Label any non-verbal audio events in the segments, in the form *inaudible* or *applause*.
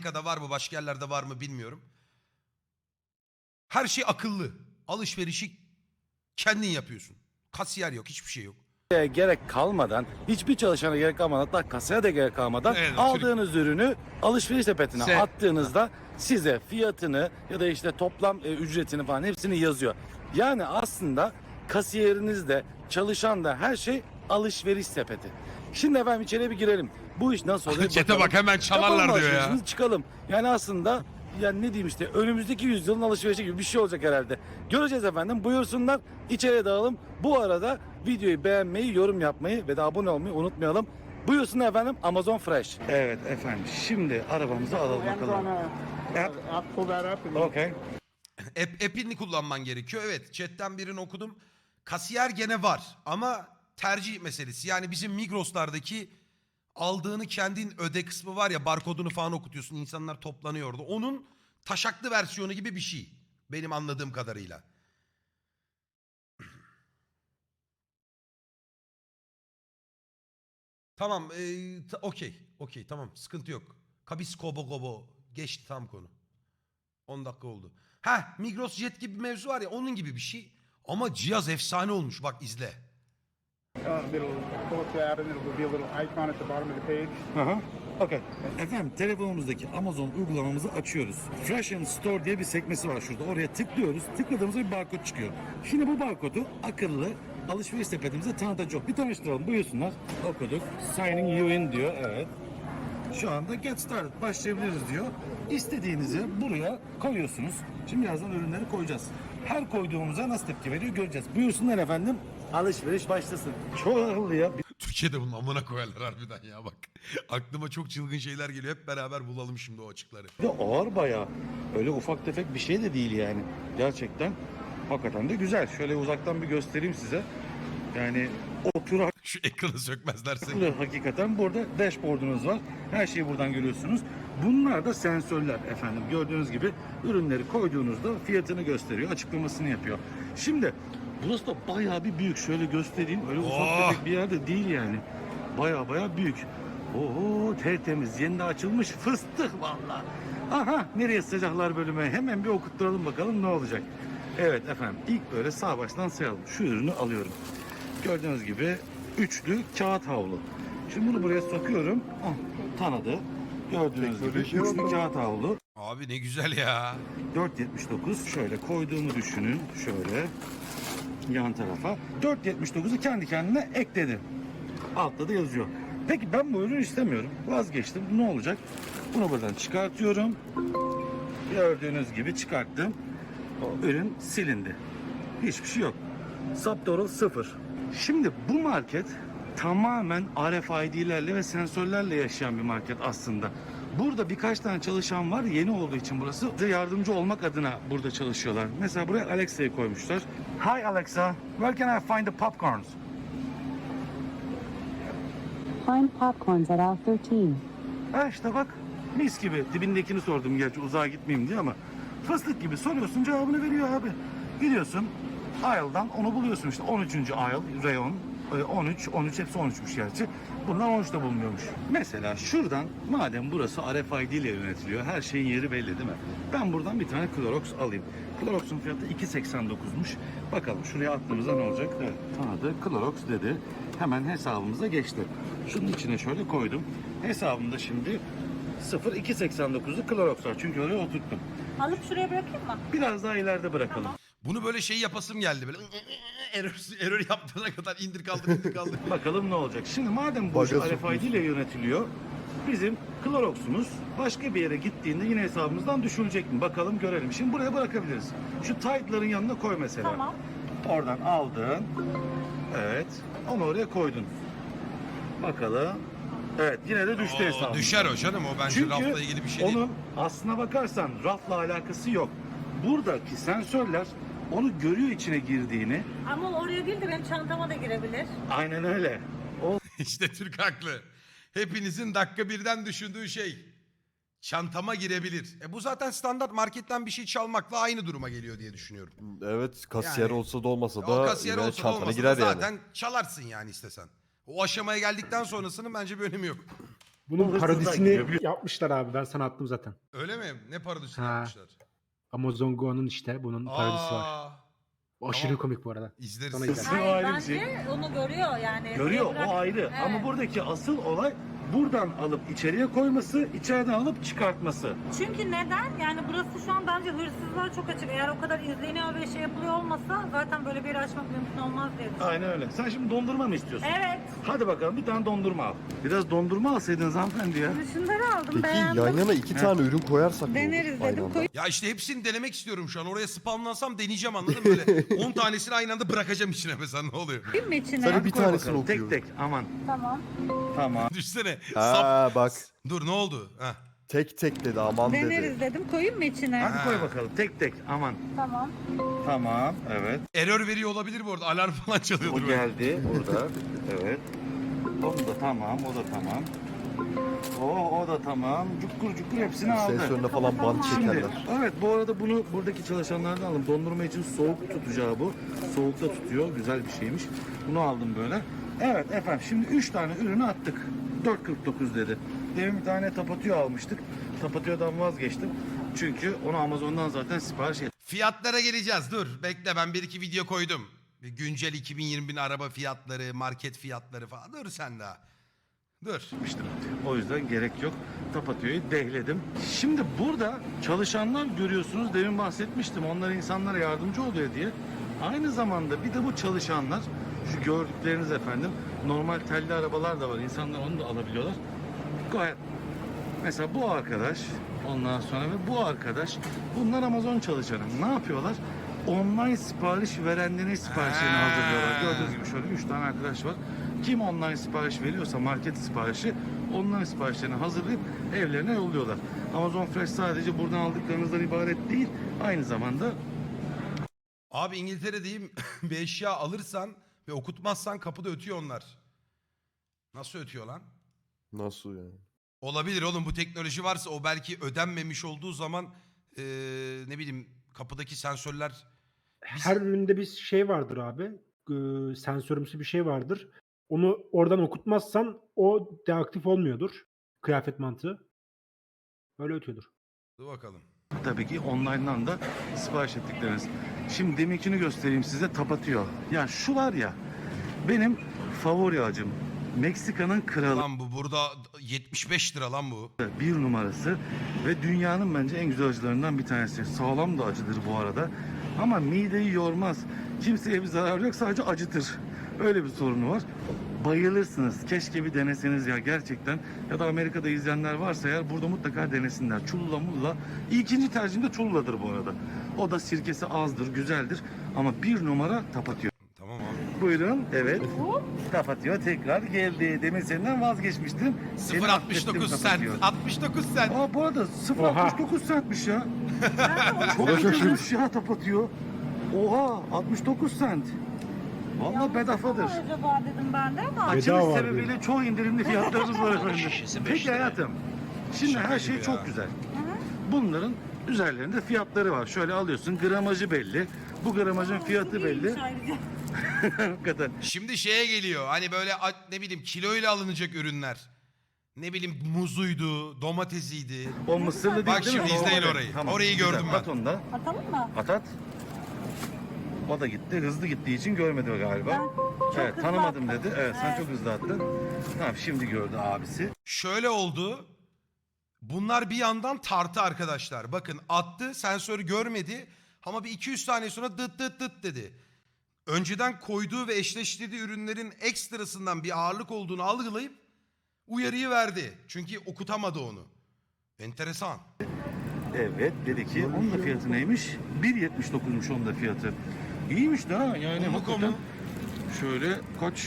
Amerika'da var mı başka yerlerde var mı bilmiyorum. Her şey akıllı. Alışverişi kendin yapıyorsun. Kasiyer yok hiçbir şey yok. gerek kalmadan, hiçbir çalışana gerek kalmadan, hatta kasaya da gerek kalmadan Evet, aldığınız ürünü alışveriş sepetine Se- attığınızda size fiyatını ya da işte toplam e, ücretini falan hepsini yazıyor. Yani aslında kasiyeriniz de çalışan da her şey alışveriş sepeti. Şimdi efendim içeriye bir girelim. Bu iş nasıl oluyor? Çete bakalım. bak hemen çalarlar Yapalım diyor ya. alışverişimizi, çıkalım. Yani aslında yani ne diyeyim işte önümüzdeki yüzyılın alışverişi gibi bir şey olacak herhalde. Göreceğiz efendim. Buyursunlar. içeriye dağılım. Bu arada videoyu beğenmeyi, yorum yapmayı ve de abone olmayı unutmayalım. Buyursunlar efendim Amazon Fresh. Evet efendim. Şimdi arabamızı alalım I'm bakalım. gonna Yep. I'll pull that up and Okay. App, app'ini kullanman gerekiyor. Evet chatten birini okudum. Kasiyer gene var ama tercih meselesi. Yani bizim Migros'lardaki aldığını kendin öde kısmı var ya barkodunu falan okutuyorsun. insanlar toplanıyor orada. Onun taşaklı versiyonu gibi bir şey. Benim anladığım kadarıyla. Tamam, eee, ta- okey, okey, tamam, sıkıntı yok. Kabis kobo gobo, geçti tam konu. 10 dakika oldu. Ha, Migros Jet gibi bir mevzu var ya, onun gibi bir şey. Ama cihaz efsane olmuş, bak izle. İt'll pull up that and it'll be a little icon at the bottom of the page. Aha. Okay. Efendim telefonumuzdaki Amazon uygulamamızı açıyoruz. Fresh and Store diye bir sekmesi var şurada. Oraya tıklıyoruz. Tıkladığımızda bir barkod çıkıyor. Şimdi bu barkodu akıllı alışveriş sepetimize tanıtacak. Bir tanıştıralım. Buyursunlar. Okuduk. Signing you in diyor. Evet. Şu anda get started başlayabiliriz diyor. İstediğinizi buraya koyuyorsunuz. Şimdi birazdan ürünleri koyacağız. Her koyduğumuza nasıl tepki veriyor göreceğiz. Buyursunlar efendim. Alışveriş başlasın. Çok akıllı ya. Türkiye'de bunun amına koyarlar harbiden ya bak. Aklıma çok çılgın şeyler geliyor. Hep beraber bulalım şimdi o açıkları. Bir de ağır bayağı. Öyle ufak tefek bir şey de değil yani. Gerçekten hakikaten de güzel. Şöyle uzaktan bir göstereyim size. Yani oturak Şu ekranı sökmezlerse. hakikaten burada dashboard'unuz var. Her şeyi buradan görüyorsunuz. Bunlar da sensörler efendim. Gördüğünüz gibi ürünleri koyduğunuzda fiyatını gösteriyor, açıklamasını yapıyor. Şimdi burası da bayağı bir büyük. Şöyle göstereyim. Öyle ufak Oh! tefek bir yerde değil yani. Bayağı bayağı büyük. Oo tertemiz. Yeni de açılmış fıstık vallahi. Aha nereye sıcaklar bölümü. Hemen bir okutturalım bakalım ne olacak. Evet efendim ilk böyle sağ baştan sayalım. Şu ürünü alıyorum. Gördüğünüz gibi üçlü kağıt havlu. Şimdi bunu buraya sokuyorum. Ah, tanıdı. Gördüğünüz gibi üçlü kağıt havlu. Abi ne güzel ya. 4.79 şöyle koyduğumu düşünün. Şöyle yan tarafa. 4.79'u kendi kendine ekledi. Altta da yazıyor. Peki ben bu ürünü istemiyorum. Vazgeçtim. Ne olacak? Bunu buradan çıkartıyorum. Gördüğünüz gibi çıkarttım. O ürün silindi. Hiçbir şey yok. Subtotal sıfır. Şimdi bu market tamamen RFID'lerle ve sensörlerle yaşayan bir market aslında. Burada birkaç tane çalışan var. Yeni olduğu için burası. Bize yardımcı olmak adına burada çalışıyorlar. Mesela buraya Alexa'yı koymuşlar. Hi Alexa, where can I find the popcorns? Find popcorns at aisle 13. Ha işte bak mis gibi. Dibindekini sordum gerçi uzağa gitmeyeyim diye ama fıstık gibi soruyorsun cevabını veriyor abi. Gidiyorsun aisle'dan onu buluyorsun işte 13. aisle reyon e, 13 13 hepsi 13'müş gerçi. Bunlar 13'te bulunuyormuş. Mesela şuradan madem burası RFID ile yönetiliyor her şeyin yeri belli değil mi? Ben buradan bir tane Clorox alayım. Clorox'un fiyatı 2.89'muş. Bakalım şuraya attığımızda ne olacak? Evet tanıdı Clorox dedi. Hemen hesabımıza geçti. Şunun içine şöyle koydum. Hesabımda şimdi 0.289'lu Clorox var. Çünkü oraya oturttum. Alıp şuraya bırakayım mı? Biraz daha ileride bırakalım. Bunu böyle şey yapasım geldi böyle. *laughs* error, error yaptığına kadar indir kaldır indir kaldır. *laughs* Bakalım ne olacak. Şimdi madem bu iş RFID ile yönetiliyor, bizim Clorox'umuz başka bir yere gittiğinde yine hesabımızdan düşülecek mi? Bakalım görelim. Şimdi buraya bırakabiliriz. Şu tight'ların yanına koy mesela. Tamam. Oradan aldın. Evet. Onu oraya koydun. Bakalım. Evet yine de düştü hesabımız. düşer o canım o bence Çünkü rafla ilgili bir şey değil. onun aslına bakarsan rafla alakası yok. Buradaki sensörler onu görüyor içine girdiğini. Ama oraya değil de benim çantama da girebilir. Aynen öyle. O *laughs* İşte Türk haklı. Hepinizin dakika birden düşündüğü şey. Çantama girebilir. E bu zaten standart marketten bir şey çalmakla aynı duruma geliyor diye düşünüyorum. Evet kasiyer Yani- olsa da olmasa o da kasiyer yine olsa da çantana olmasa da girer yani. zaten çalarsın yani istesen. O aşamaya geldikten sonrasının bence bir önemi yok. Bu Bunun parodisini yapmışlar abi. Ben sana attım zaten. Öyle mi? Ne parodisini Ha. yapmışlar? Amazon Go'nun işte bunun parodisi var. Aa, Aşırı tamam. komik bu arada. İzleriz. Sana izler. o Hayır ayrı bir şey. bence onu görüyor yani. Görüyor Bırak- o ayrı. Evet. Ama buradaki asıl olay buradan alıp içeriye koyması, içeriden alıp çıkartması. Çünkü neden? Yani burası şu an bence hırsızlar çok açık. Eğer o kadar izleniyor ve şey yapılıyor olmasa zaten böyle bir yeri açmak mümkün olmaz diye düşünüyorum. Aynen öyle. Sen şimdi dondurma mı istiyorsun? Evet. Hadi bakalım bir tane dondurma al. Biraz dondurma alsaydınız hanımefendi ya. Şunları aldım Peki beğendim. yan yana iki tane ürün koyarsak ne olur? Deneriz Aynı dedim. anda? Koy- Ya işte hepsini denemek istiyorum şu an. Oraya spamlansam deneyeceğim anladın mı? Böyle *laughs* 10 tanesini aynı anda bırakacağım içine mesela ne oluyor? Koyayım mı içine? Sadece bir Koy tanesini bakalım, okuyorum. Tek tek aman. Tamam. Tamam. Düşsene. Sap. Ha bak Dur ne oldu? Heh. Tek tek dedi aman dedi. Deneriz dedim. Koyayım mı içine? Hadi koy bakalım tek tek aman. Tamam. Tamam evet. Error veriyor olabilir bu arada. Alarm falan çalıyordur. O böyle. geldi burada. Evet. O da tamam, o da tamam. O, o da tamam. Cukkur cukkur hepsini aldı. Sensörüne falan bant Şimdi, çekerler. evet bu arada bunu buradaki çalışanlardan aldım. Dondurma için soğuk tutacağı bu. Soğukta tutuyor. Güzel bir şeymiş. Bunu aldım böyle. Evet efendim şimdi 3 tane ürünü attık. 4.49 dedi. Demin bir tane tapatıyor almıştık. Tapatıyordan vazgeçtim. Çünkü onu Amazon'dan zaten sipariş Fiyatlara geleceğiz. Dur bekle ben bir iki video koydum. Bir Güncel 2020'nin araba fiyatları, market fiyatları falan. Dur sen daha. Dur. O yüzden gerek yok. Tapatıyor'yu dehledim. Şimdi burada çalışanlar görüyorsunuz. Demin bahsetmiştim. Onlar insanlara yardımcı oluyor diye. Aynı zamanda bir de bu çalışanlar şu gördükleriniz efendim normal telli arabalar da var. İnsanlar onu da alabiliyorlar. Gayet Mesela bu arkadaş ondan sonra ve bu arkadaş bunlar Amazon çalışanı. Ne yapıyorlar? Online sipariş verenlerin siparişlerini Ha. hazırlıyorlar. Gördüğünüz gibi şöyle 3 tane arkadaş var. Kim online sipariş veriyorsa market siparişi online siparişlerini hazırlayıp evlerine yolluyorlar. Amazon Fresh sadece buradan aldıklarınızdan ibaret değil. Aynı zamanda Abi İngiltere'deyim. *laughs* bir eşya alırsan ve okutmazsan kapıda ötüyor onlar. Nasıl ötüyor lan? Nasıl yani? Olabilir oğlum bu teknoloji varsa o belki ödenmemiş olduğu zaman eee, ne bileyim kapıdaki sensörler Her üründe bir şey vardır abi. Ee, sensörümsü bir şey vardır. Onu oradan okutmazsan o deaktif olmuyordur. Kıyafet mantığı. Öyle ötüyordur. Dur bakalım. tabii ki online'dan da sipariş ettikleriniz. Şimdi deminkini göstereyim size tapatıyor. Ya şu var ya benim favori acım. Meksika'nın kralı. Lan bu burada 75 lira lan bu. bir numarası ve dünyanın bence en güzel acılarından bir tanesi. Sağlam da acıdır bu arada. Ama mideyi yormaz. Kimseye bir zarar yok sadece acıtır. Öyle bir sorunu var. Bayılırsınız. Keşke bir deneseniz ya gerçekten. Ya da Amerika'da izleyenler varsa eğer burada mutlaka denesinler. Çulla mulla. İkinci tercihim de çulladır bu arada. O da sirkesi azdır, güzeldir. Ama bir numara tapatıyor. Buyurun. Evet. Tapatıyor tekrar geldi. Demin senden vazgeçmiştim. Seni affettim 0.69 sent. Tapatıyor. 69 sent. Aa bu arada 0.69 centmiş ya. O da. Ucuzmuş ya tapatıyor. Oha 69 cent. Vallahi bedavadır. Acaba dedim ben de ama. Açılış sebebiyle çoğu indirimli fiyatlarımız var efendim. Şişesi beş Peki lira. hayatım. Şimdi Şaka her şey gibi çok ya. güzel. Bunların üzerlerinde fiyatları var. Şöyle alıyorsun gramajı belli. Bu gramajın fiyatı belli. Ayrıca. *laughs* Hakikaten. Şimdi şeye geliyor. Hani böyle ne bileyim kiloyla alınacak ürünler. Ne bileyim muzuydu, domatesiydi. O mısırlı değil Bak değil mi? şimdi izleyin Normal. orayı. Tamam, Orayı güzel. gördüm ben. At onu da. Atalım mı? At at. O da gitti. Hızlı gittiği için görmedi galiba. çok evet hızlı tanımadım attım. dedi. Evet, sen Evet. çok hızlı attın. Tamam şimdi gördü abisi. Şöyle oldu. Bunlar bir yandan tartı arkadaşlar. Bakın attı, sensörü görmedi. Ama bir 200 saniye sonra dıt dıt dıt dedi. Önceden koyduğu ve eşleştirdiği ürünlerin ekstrasından bir ağırlık olduğunu algılayıp uyarıyı verdi. Çünkü okutamadı onu. Enteresan. Evet dedi ki onun da fiyatı neymiş? 1.79'muş onun da fiyatı. İyiymiş de ha yani Komu hakikaten. Şöyle kaç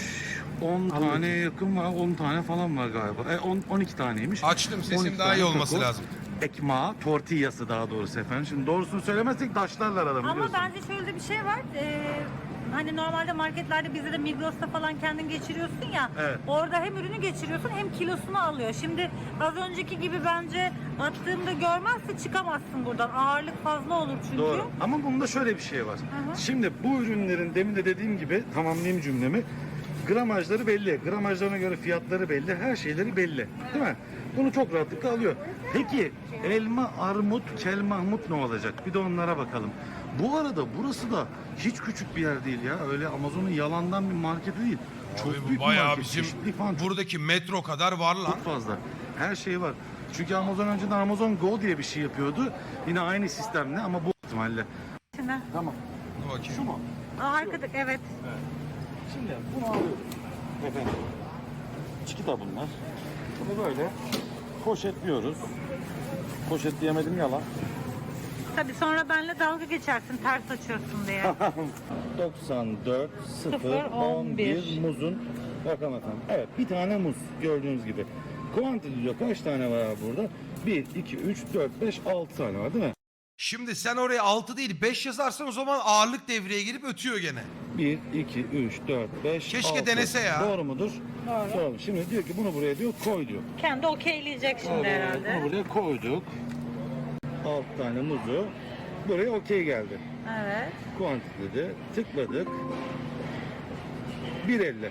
10 tane yakın var 10 tane falan var galiba. E, 10, 12 taneymiş. Açtım sesim 12 daha iyi tane olması kakao. lazım. Ekma, tortillası daha doğrusu efendim. Şimdi doğrusunu söylemezsek taşlarlar adamı Ama biliyorsun. bence şöyle de bir şey var. Ee, hani normalde marketlerde bizde de Migros'ta falan kendin geçiriyorsun ya. Evet. Orada hem ürünü geçiriyorsun hem kilosunu alıyor. Şimdi az önceki gibi bence attığında görmezse çıkamazsın buradan. Ağırlık fazla olur çünkü. Doğru. Ama bunda şöyle bir şey var. hı. Şimdi bu ürünlerin demin de dediğim gibi tamamlayayım cümlemi. Gramajları belli. Gramajlarına göre fiyatları belli. Her şeyleri belli. Değil mi? Bunu çok rahatlıkla alıyor. Peki elma, armut, kel mahmut ne olacak? Bir de onlara bakalım. Bu arada burası da hiç küçük bir yer değil ya. Öyle Amazon'un yalandan bir marketi değil. Çok Abi bu büyük bir bayağı market. bizim Çeşitlilik falan çok buradaki metro kadar var lan. çok fazla. Her şey var. Çünkü Amazon önceden Amazon Go diye bir şey yapıyordu. Yine aynı sistemle ama bu ihtimalle. İçine. Tamam. Dur bakayım. Şu mu? Aa, arkada evet. Şimdi bunu alıyorum. Efendim. Çikita bunlar. Bunu böyle poşetliyoruz. Poşetleyemedim yalan. Tabii sonra benle dalga geçersin ters açıyorsun diye. *laughs* 94 0 Sıfır, on 11 bir. muzun rakam efendim. Evet bir tane muz gördüğünüz gibi. Quantity diyor kaç tane var burada? 1, 2, 3, 4, 5, 6 tane var değil mi? Şimdi sen oraya 6 değil 5 yazarsan o zaman ağırlık devreye girip ötüyor gene. 1, 2, 3, 4, 5, Keşke 6. denese ya. Doğru mudur? Doğru. Doğru. Şimdi diyor ki bunu buraya diyor koy diyor. Kendi okeyleyecek şimdi herhalde. Bunu buraya koyduk. 6 tane muzu. Buraya okey geldi. Evet. Quantity dedi. Tıkladık. 1.50.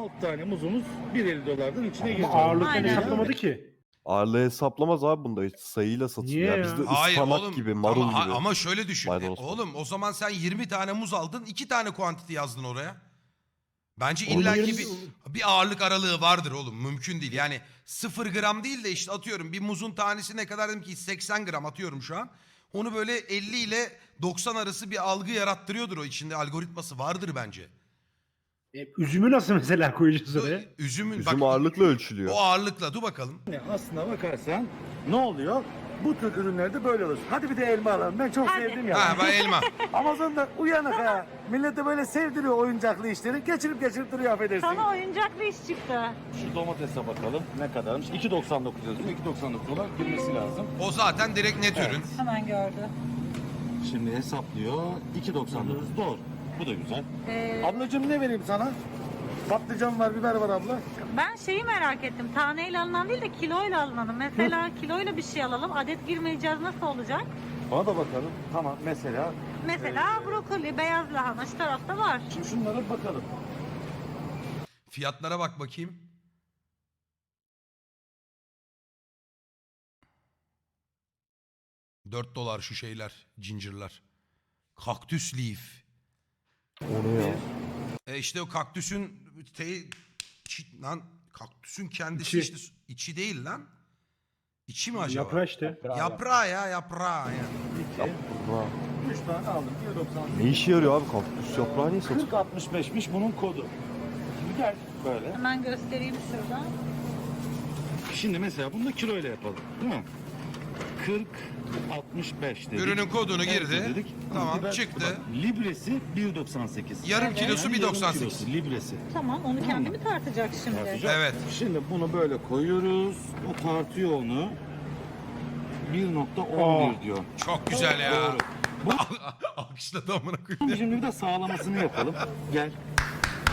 6 tane muzumuz 1.50 dolardan içine girdi. Aynen. hesaplamadı ki. Ağırlığı hesaplamaz abi bunda. Hiç sayıyla satılıyor. Niye Ya ya? Bizde Hayır ıspanak oğlum. gibi, marul ama, gibi. ama şöyle düşün. Maydanoz E, oğlum o zaman sen 20 tane muz aldın 2 tane kuantiti yazdın oraya. Bence Onun illaki bir, bir ağırlık aralığı vardır oğlum. Mümkün değil. Yani 0 gram değil de işte atıyorum bir muzun tanesi ne kadar dedim ki 80 gram atıyorum şu an. Onu böyle 50 ile 90 arası bir algı yarattırıyordur o içinde algoritması vardır bence. E, üzümü nasıl mesela koyacağız oraya? Üzümün Üzüm bak, ağırlıkla ölçülüyor. O ağırlıkla dur bakalım. Yani aslına bakarsan ne oluyor? Bu tür ürünlerde böyle olur. Hadi bir de elma alalım. Ben çok Hadi. sevdim ya. Ha ben elma. *laughs* Amazon'da uyanık ha. Millete böyle sevdiriyor oyuncaklı işleri. Geçirip geçirip duruyor affedersin. Sana oyuncaklı iş çıktı. Şu domatese bakalım ne kadarmış. 2.99 yazıyor. 2.99 dolar girmesi lazım. O zaten direkt net ürün. Hemen gördü. Şimdi hesaplıyor. 2.99 doğru. Bu da güzel. Ee, Ablacığım ne vereyim sana? Patlıcan var, biber var abla. ben şeyi merak ettim. Taneyle alınan değil de kiloyla alınanı. Mesela kiloyla bir şey alalım. Adet girmeyeceğiz nasıl olacak? Ona da bakalım. Tamam mesela. Mesela brokoli, beyaz lahana şu tarafta var. Şimdi şunlara bakalım. Fiyatlara bak bakayım. Dört dolar şu şeyler, ginger''lar. Kaktüs leaf. O ne ya? E işte o kaktüsün te, çi- lan kaktüsün kendisi İçi. işte içi değil lan. İçi mi acaba? Yaprağı işte. Yaprağı ya yaprağı ya. 2, Ha. 3 tane aldım. 1.99. Ne işe yarıyor abi kaktüs yaprağı niye satıyor? 40.65'miş bunun kodu. Şimdi gel böyle. Hemen göstereyim şuradan. Şimdi mesela bunu da kiloyla yapalım. Değil mi? 40 65 dedik. Ürünün kodunu girdi. dedik. Tamam, Biber- çıktı. Bak, libresi 1.98. Yarım Evet. kilosu Yani bir yarım 98. kilosu, libresi. Tamam onu kendi mi tartacak şimdi? Tartacak. Evet. Şimdi bunu böyle koyuyoruz. O tartıyor onu. 1.11 Aa. diyor. Çok güzel ya. Doğru. Bu *laughs* Alkışladı amına koyayım. Şimdi bir de sağlamasını yapalım. Gel.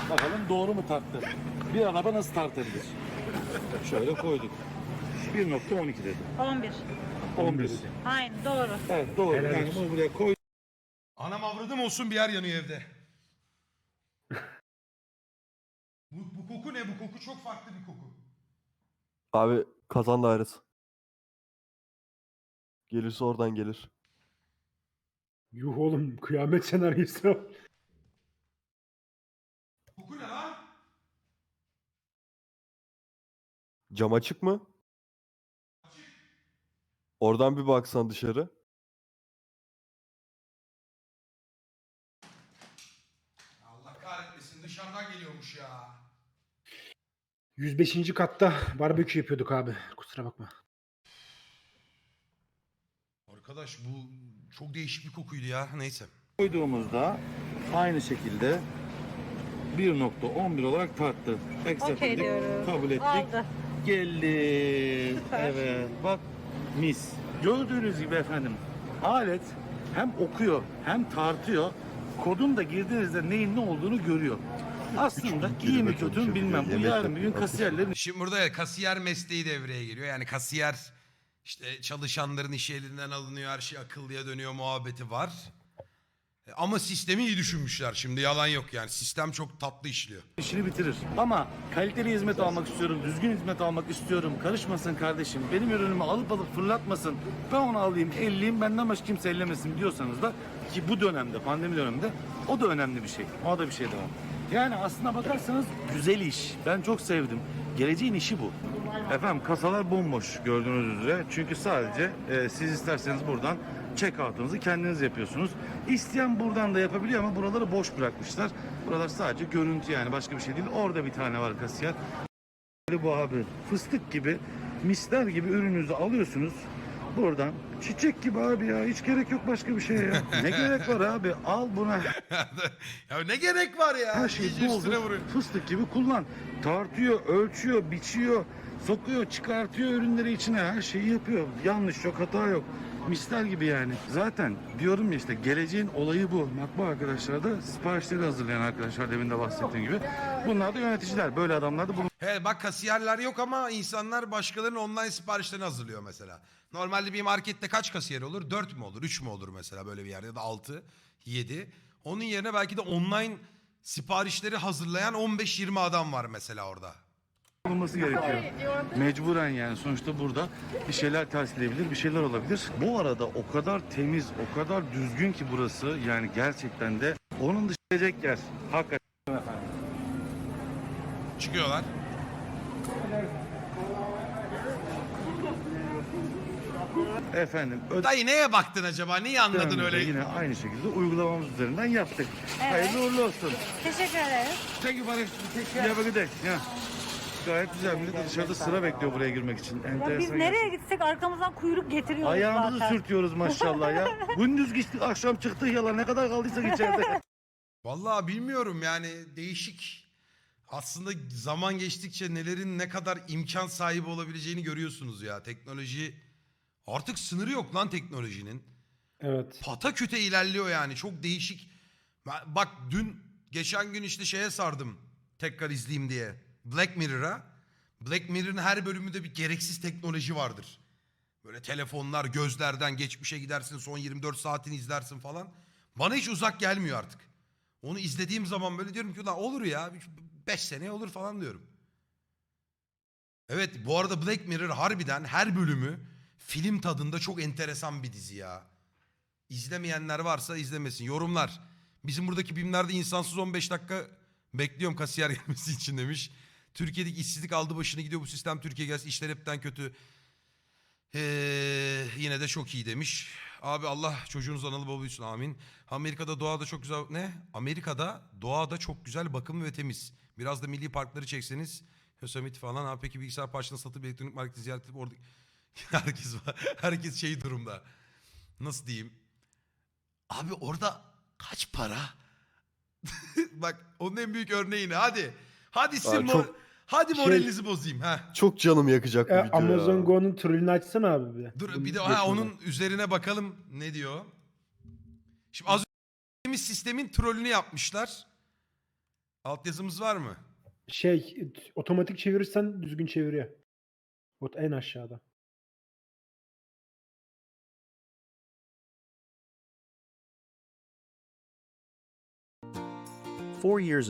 Bakalım doğru mu tarttı? Bir araba nasıl tartabilir? Şöyle koyduk. 1.12 dedi. 11. 11. Aynen doğru. Evet doğru. Helal yani bunu buraya koy. Anam avradım olsun bir yer yanıyor evde. bu, bu koku ne? Bu koku çok farklı bir koku. Abi kazan dairesi. Gelirse oradan gelir. Yuh oğlum kıyamet senaryosu. Koku ne lan? Cam açık mı? Oradan bir baksan dışarı. Allah kahretmesin dışarıdan geliyormuş ya. 105. katta barbekü yapıyorduk abi. Kusura bakma. Arkadaş bu çok değişik bir kokuydu ya. Neyse. koyduğumuzda aynı şekilde 1.11 olarak tarttı. Accept Okey dedik, diyoruz. Kabul ettik. Aldı. Geldi. *laughs* Süper. Evet. Bak mis. Gördüğünüz gibi efendim alet hem okuyor hem tartıyor. Kodun da girdiğinizde neyin ne olduğunu görüyor. Aslında iyi mi kötü mü bilmem. Bu yarın bir gün kasiyerlerin Şimdi burada kasiyer mesleği devreye giriyor. Yani kasiyer işte çalışanların işi elinden alınıyor. Her şey akıllıya dönüyor muhabbeti var. E, Ama sistemi iyi düşünmüşler şimdi yalan yok yani. Sistem çok tatlı işliyor. işini bitirir. Ama kaliteli hizmet almak istiyorum, düzgün hizmet almak istiyorum. Karışmasın kardeşim, benim ürünümü alıp alıp fırlatmasın. Ben onu alayım, elleyeyim, benden başka kimse ellemesin diyorsanız da ki bu dönemde, pandemi döneminde o da önemli bir şey. O da bir şey devam. Yani aslına bakarsanız güzel iş. Ben çok sevdim. Geleceğin işi bu. Efendim kasalar bomboş gördüğünüz üzere. Çünkü sadece e, siz isterseniz buradan check-out'unuzu kendiniz yapıyorsunuz. İsteyen buradan da yapabiliyor ama buraları boş bırakmışlar. Buralar sadece görüntü yani başka bir şey değil. Orada bir tane var kasiyer. Bu abi fıstık gibi misler gibi ürününüzü alıyorsunuz. Buradan çiçek gibi abi ya hiç gerek yok başka bir şeye ya. Ne *laughs* gerek var abi al buna *laughs* ya ne gerek var ya? her şeyi doldur fıstık gibi kullan. Tartıyor, ölçüyor, biçiyor, sokuyor, çıkartıyor ürünleri içine her şeyi yapıyor. Yanlış yok, hata yok. Misler gibi yani. Zaten diyorum ya işte geleceğin olayı bu. Bak bu arkadaşlar da siparişleri hazırlayan arkadaşlar demin de bahsettiğim gibi. Bunlar da yöneticiler. Böyle adamlar da He bak kasiyerler yok ama insanlar başkalarının online siparişlerini hazırlıyor mesela. Normalde bir markette kaç kasiyer olur? 4 mü olur? 3 mü olur mesela böyle bir yerde ya da 6, 7. Onun yerine belki de online siparişleri hazırlayan 15-20 adam var mesela orada. Bulunması gerekiyor. Mecburen yani sonuçta burada bir şeyler ters gidebilir, bir şeyler olabilir. Bu arada o kadar temiz, o kadar düzgün ki burası yani gerçekten de onun dışı gelecek yer. Hakikaten. Çıkıyorlar. Efendim Dayı neye baktın acaba? Niye anladın öyle? Yine aynı şekilde uygulamamız üzerinden yaptık. Evet. Hayırlı uğurlu olsun. Teşekkür ederiz. Thank you very much. You have a good day. Yeah. Gayet güzel. Millet de dışarıda sıra bekliyor buraya girmek için. Ya biz Enteresan nereye gitsek arkamızdan kuyruk getiriyoruz Ayağımızı zaten. sürtüyoruz maşallah ya. *laughs* Gündüz geçtik, akşam çıktık yalan ne kadar kaldıysak içeride. *laughs* Vallahi bilmiyorum yani değişik. Aslında zaman geçtikçe nelerin ne kadar imkan sahibi olabileceğini görüyorsunuz ya. Teknoloji artık sınırı yok lan teknolojinin. Evet. Pataküte ilerliyor yani çok değişik. Bak dün geçen gün işte şeye sardım tekrar izleyeyim diye. Black Mirror'a. Black Mirror'ın her bölümünde bir gereksiz teknoloji vardır. Böyle telefonlar gözlerden geçmişe gidersin son 24 saatini izlersin falan. Bana hiç uzak gelmiyor artık. Onu izlediğim zaman böyle diyorum ki lan olur ya 5 sene olur falan diyorum. Evet bu arada Black Mirror harbiden her bölümü film tadında çok enteresan bir dizi ya. İzlemeyenler varsa izlemesin. Yorumlar. Bizim buradaki BİM'lerde insansız 15 dakika bekliyorum kasiyer gelmesi için demiş. Türkiye'deki işsizlik aldı başını gidiyor bu sistem Türkiye gelsin işler hepten kötü. Ee, yine de çok iyi demiş. Abi Allah çocuğunuz analı baba büyüsün amin. Amerika'da doğada çok güzel ne? Amerika'da doğada çok güzel bakımlı ve temiz. Biraz da milli parkları çekseniz Yosemite falan. Ha peki bilgisayar parçasını satıp elektronik marketi ziyaret edip orada *laughs* herkes var. Herkes şey durumda. Nasıl diyeyim? Abi orada kaç para? *laughs* Bak onun en büyük örneğini hadi. Hadi sizin Aa, mor- çok- hadi şey- moralinizi bozayım ha. Çok canım yakacak bu E, video Amazon ya. Go'nun trollünü açsana abi bir. Dur Bunu bir de ha, onun üzerine bakalım ne diyor. Şimdi az önce sistemin trollünü yapmışlar. Altyazımız var mı? Şey t- otomatik çevirirsen düzgün çeviriyor. O en aşağıda. Four years ago,